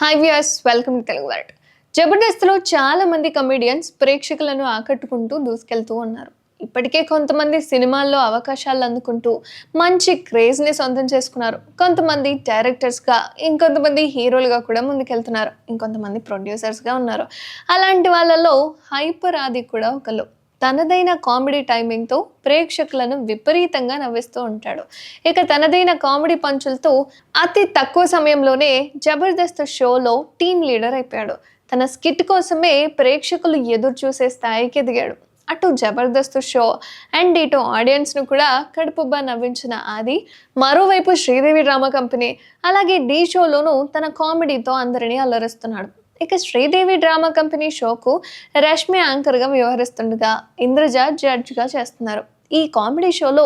Hi viewers welcome to Telugu world జబర్దస్త్లో చాలా మంది కమెడియన్స్ ప్రేక్షకులను ఆకట్టుకుంటూ దూసుకెళ్తూ ఉన్నారు. ఇప్పటికే కొంతమంది సినిమాల్లో అవకాశాలు అందుకుంటూ మంచి క్రేజ్ని సొంతం చేసుకున్నారు. కొంతమంది డైరెక్టర్స్గా ఇంకొంతమంది హీరోలుగా కూడా ముందుకెళ్తున్నారు. ఇంకొంతమంది ప్రొడ్యూసర్స్గా ఉన్నారు. అలాంటి వాళ్ళలో హైపర్ ఆది కూడా ఒకళ్ళు. తనదైన కామెడీ టైమింగ్తో ప్రేక్షకులను విపరీతంగా నవ్విస్తూ ఉంటాడు. ఇక తనదైన కామెడీ పంచులతో అతి తక్కువ సమయంలోనే జబర్దస్త్ షోలో టీం లీడర్ అయిపోయాడు. తన స్కిట్ కోసమే ప్రేక్షకులు ఎదురు చూసే స్థాయికి ఎదిగాడు అటు జబర్దస్త్ షో అండ్ ఇటు ఆడియన్స్ను కూడా కడుపుబ్బా నవ్వించిన ఆది మరోవైపు శ్రీదేవి డ్రామా కంపెనీ అలాగే డీ షోలోనూ తన కామెడీతో అందరినీ అల్లరిస్తున్నాడు ఇక శ్రీదేవి డ్రామా కంపెనీ షోకు రష్మి యాంకర్గా వ్యవహరిస్తుండగా ఇంద్రజ జడ్జ్గా చేస్తున్నారు. ఈ కామెడీ షోలో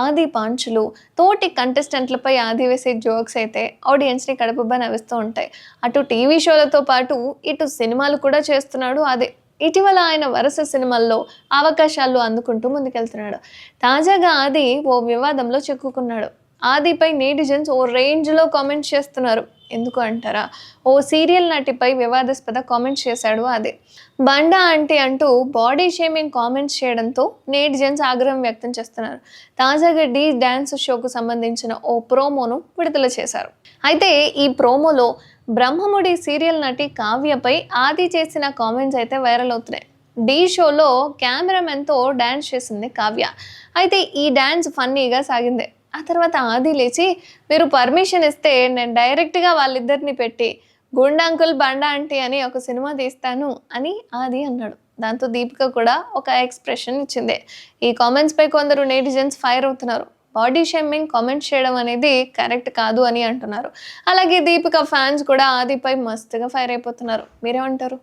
ఆది పాంచులు తోటి కంటెస్టెంట్లపై ఆది వేసే జోక్స్ అయితే ఆడియన్స్ని కడపబ్బా నవ్విస్తూ ఉంటాయి. అటు టీవీ షోలతో పాటు ఇటు సినిమాలు కూడా చేస్తున్నాడు అదే ఇటీవల ఆయన వరుస సినిమాల్లో అవకాశాలు అందుకుంటూ ముందుకెళ్తున్నాడు. తాజాగా ఆది ఓ వివాదంలో చిక్కుకున్నాడు. ఆదిపై నేటిజన్స్ ఓ రేంజ్లో కామెంట్స్ చేస్తున్నారు. ఎందుకు అంటారా? ఓ సీరియల్ నటిపై వివాదాస్పద కామెంట్స్ చేశాడు అదే. బండా అంటే అంటూ బాడీ షేమింగ్ కామెంట్స్ చేయడంతో నేటిజన్స్ ఆగ్రహం వ్యక్తం చేస్తున్నారు. తాజాగా డీ డ్యాన్స్ షోకు సంబంధించిన ఓ ప్రోమోను విడుదల చేశారు. అయితే ఈ ప్రోమోలో బ్రహ్మముడి సీరియల్ నటి కావ్యపై ఆది చేసిన కామెంట్స్ అయితే వైరల్ అవుతున్నాయి. డీ షోలో కెమెరామెన్తో డ్యాన్స్ చేసింది కావ్య. అయితే ఈ డ్యాన్స్ ఫన్నీగా సాగింది. ఆ తర్వాత ఆది లేచి మీరు పర్మిషన్ ఇస్తే నేను డైరెక్ట్గా వాళ్ళిద్దరిని పెట్టి గుండాంకుల్ బండా ఆంటీ అని ఒక సినిమా తీస్తాను అని ఆది అన్నాడు. దాంతో దీపిక కూడా ఒక ఎక్స్ప్రెషన్ ఇచ్చింది. ఈ కామెంట్స్పై కొందరు నేటిజన్స్ ఫైర్ అవుతున్నారు. బాడీ షేమింగ్ కామెంట్స్ చేయడం అనేది కరెక్ట్ కాదు అని అంటున్నారు. అలాగే దీపిక ఫ్యాన్స్ కూడా ఆదిపై మస్తుగా ఫైర్ అయిపోతున్నారు. మీరేమంటారు?